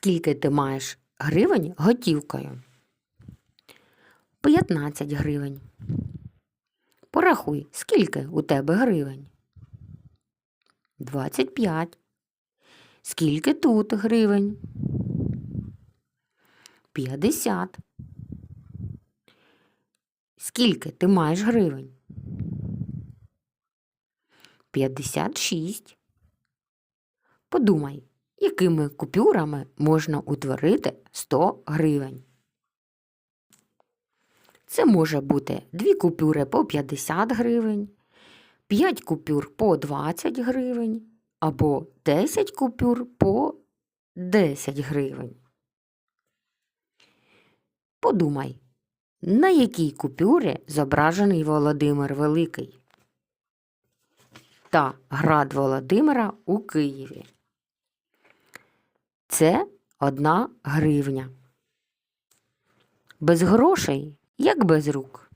Скільки ти маєш гривень готівкою? 15 гривень. Порахуй, скільки у тебе гривень? 25. Скільки тут гривень? 50. Скільки ти маєш гривень? 56. Подумай, якими купюрами можна утворити 100 гривень. Це може бути дві купюри по 50 гривень, 5 купюр по 20 гривень або 10 купюр по 10 гривень. Подумай, на якій купюрі зображений Володимир Великий та град Володимира у Києві. Це одна гривня. Без грошей, як без рук.